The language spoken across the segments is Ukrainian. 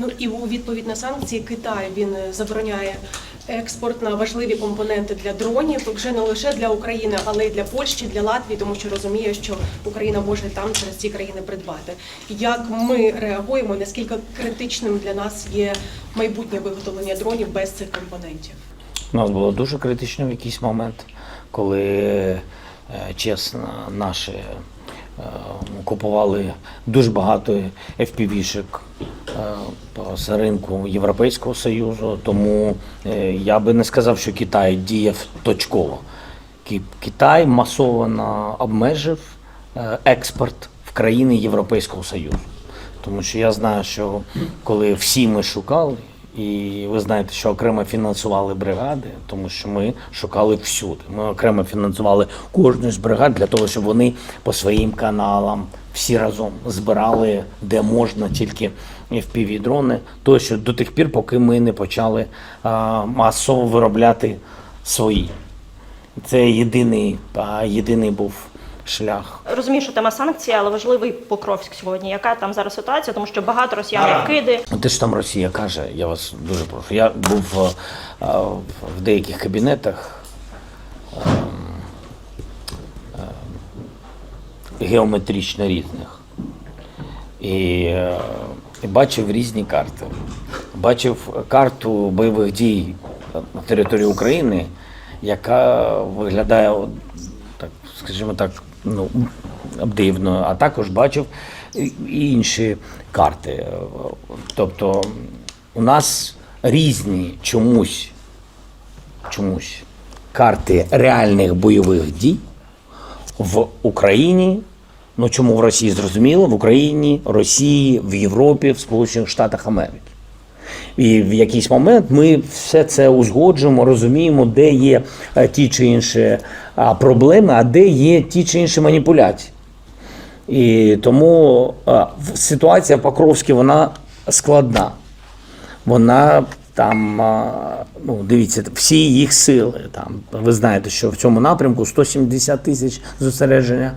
Ну і у відповідь на санкції Китай він е, забороняє експорт на важливі компоненти для дронів вже не лише для України, але й для Польщі, для Латвії, тому що розуміє, що Україна може там через ці країни придбати. Як ми реагуємо? Наскільки критичним для нас є майбутнє виготовлення дронів без цих компонентів? У нас було дуже критично в якийсь момент, коли е, чесно наші купували дуже багато FPV-шок е, з ринку Європейського Союзу. Тому е, я би не сказав, що Китай діяв точково. Китай масово обмежив е, експорт в країни Європейського Союзу. Тому що я знаю, що коли всі ми шукали, і ви знаєте, що окремо фінансували бригади, тому що ми шукали всюди. Ми окремо фінансували кожну з бригад для того, щоб вони по своїм каналам всі разом збирали, де можна тільки fpv дрони тощо до тих пір, поки ми не почали а, масово виробляти свої. Це єдиний, а, єдиний був шлях. Розумію, що тема санкцій, але важливий Покровськ сьогодні. Яка там зараз ситуація? Тому що багато росіян вкиди. Те, що там Росія каже, я вас дуже прошу. Я був е, е, в деяких кабінетах ем, е, геометрично різних. І, е, і бачив різні карти. Бачив карту бойових дій на території України, яка виглядає, так, скажімо так, ну, дивно, а також бачив і- інші карти. Тобто у нас різні чомусь, чомусь карти реальних бойових дій в Україні. Ну чому в Росії зрозуміло? В Україні, Росії, в Європі, в Сполучених Штатах Америки. І в якийсь момент ми все це узгоджуємо, розуміємо, де є е, ті чи інші проблеми, а де є ті чи інші маніпуляції. І тому ситуація в Покровській вона складна. Вона там, ну дивіться, всі їх сили. Там ви знаєте, що в цьому напрямку 170 тисяч зосередження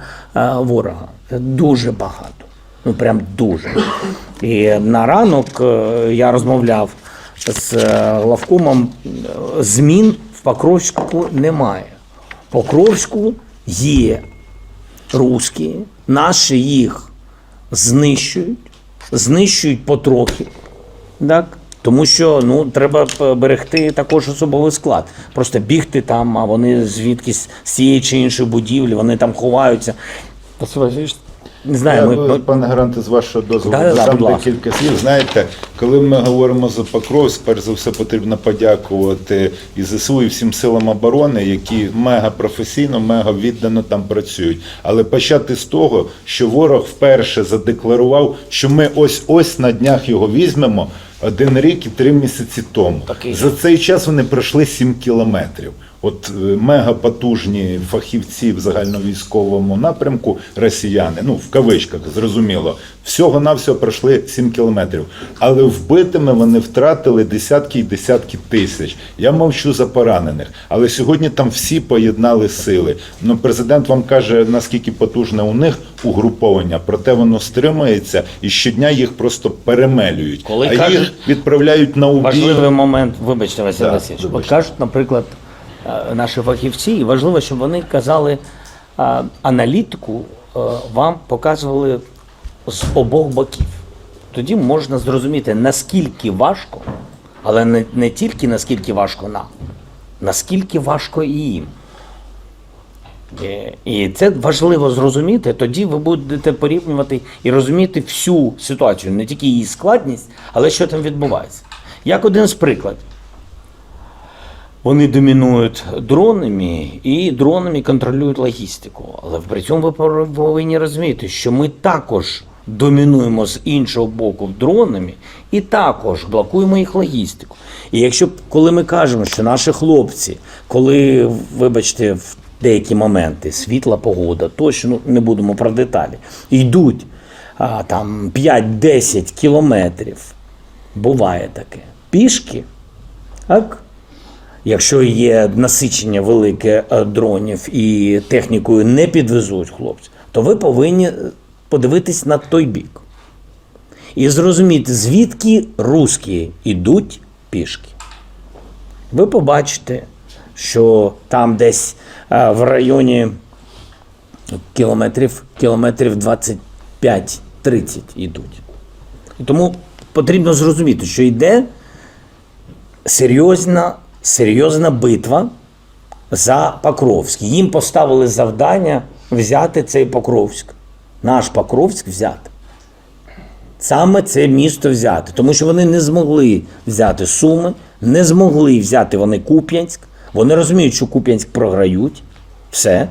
ворога. Це дуже багато. Ну прям дуже. І на ранок е, я розмовляв з е, главкомом. е, Змін в Покровську немає. Покровську є русські, наші їх знищують, знищують потрохи. Так? Тому що ну, треба берегти також особовий склад. Просто бігти там, а вони звідкись з цієї чи іншої будівлі, вони там ховаються. Не знаю, ми, Я, пане Гаранте, з вашого дозволу, додам будь ласка. декілька слів. Знаєте, коли ми говоримо за Покровськ, перш за все потрібно подякувати і ЗСУ, і всім силам оборони, які мега професійно, мега віддано там працюють. Але почати з того, що ворог вперше задекларував, що ми ось ось на днях його візьмемо один рік і три місяці тому. Такий. За цей час вони пройшли 7 кілометрів. От е, мега потужні фахівці в загальновійськовому напрямку росіяни, ну в кавичках, зрозуміло, всього навсього пройшли 7 кілометрів. Але вбитими вони втратили десятки і десятки тисяч. Я мовчу за поранених. Але сьогодні там всі поєднали сили. Ну, президент вам каже, наскільки потужне у них угруповання, проте воно стримується і щодня їх просто перемелюють. Коли а кажуть- їх відправляють на убій. Важливий момент, вибачте, Василь Да, Васильович. От кажуть, наприклад, наші фахівці, і важливо, щоб вони казали е, аналітику, е, вам показували з обох боків. Тоді можна зрозуміти, наскільки важко, але не, не тільки наскільки важко нам, наскільки важко і їм. Е, І це важливо зрозуміти. Тоді ви будете порівнювати і розуміти всю ситуацію, не тільки її складність, але що там відбувається. Як один з прикладів. Вони домінують дронами і дронами контролюють логістику. Але при цьому ви повинні розуміти, що ми також домінуємо з іншого боку дронами і також блокуємо їх логістику. І якщо коли ми кажемо, що наші хлопці, коли, вибачте, в деякі моменти світла погода, точно ну, не будемо про деталі, йдуть а, там 5-10 кілометрів, буває таке, пішки, так? Якщо є насичення велике е, дронів і технікою не підвезуть хлопці, то ви повинні е, подивитись на той бік. і зрозуміти, звідки русські йдуть пішки. Ви побачите, що там десь е, в районі кілометрів, кілометрів 25-30 йдуть. І тому потрібно зрозуміти, що йде серйозна, серйозна битва за Покровськ. Їм поставили завдання взяти цей Покровськ. Наш Покровськ взяти. Саме це місто взяти, тому що вони не змогли взяти Суми, не змогли взяти вони Куп'янськ. Вони розуміють, що Куп'янськ програють. Все.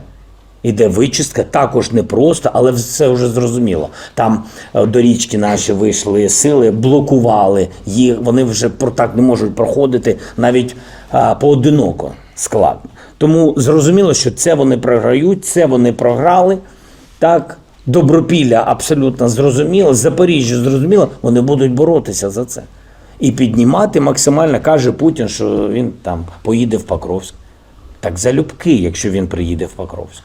Іде вичистка, також непросто, але все вже зрозуміло. Там е, до річки наші вийшли сили, блокували їх. Вони вже так не можуть проходити навіть поодиноко складно. Тому зрозуміло, що це вони програють, це вони програли. Так, Добропілля абсолютно зрозуміло, Запоріжжя зрозуміло, вони будуть боротися за це. І піднімати максимально каже Путін, що він там поїде в Покровськ. Так залюбки, якщо він приїде в Покровськ.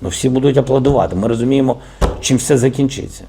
Ну всі будуть аплодувати. Ми розуміємо, чим все закінчиться.